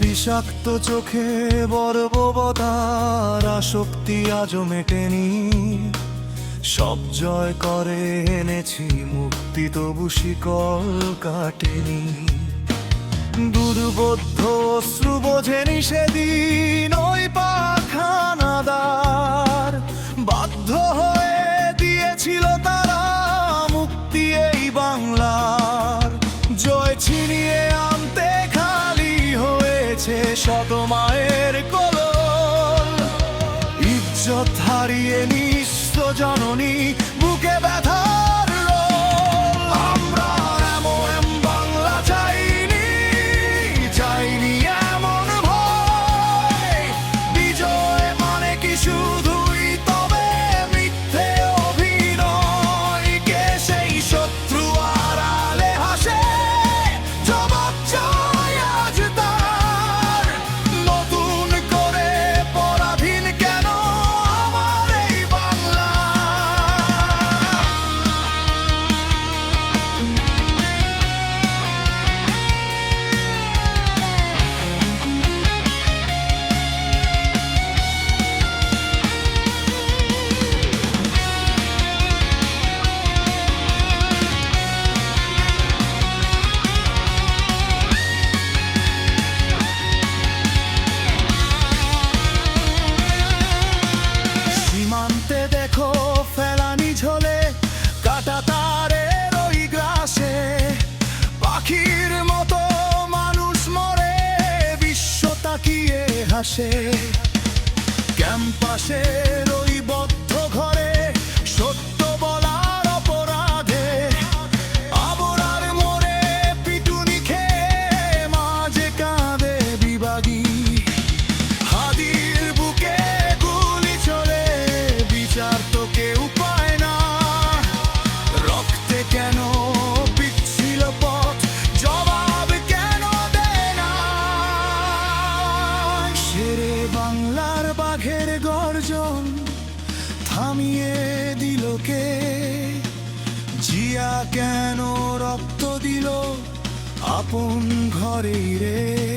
বিষাক্ত চোখে বর্বতার আসক্তি আজও মেটেনি। সব জয় করে এনেছি, মুক্তি তবু শিকল কাটেনি। দুর্বোধ্য শ্রুবোঝেনি সেদিন হাসে ক্যাম্পাসের ওই বক্ত আপন ঘরে রে।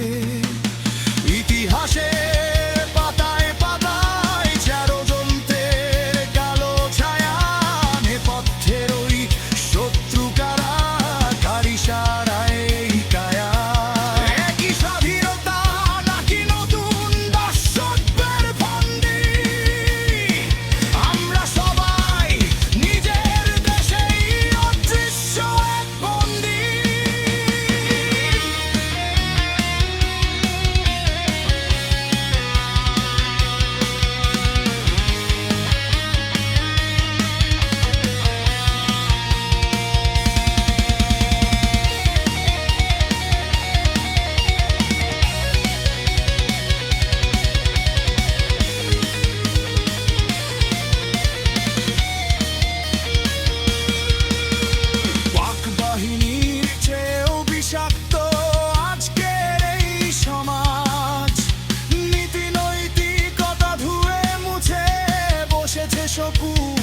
说不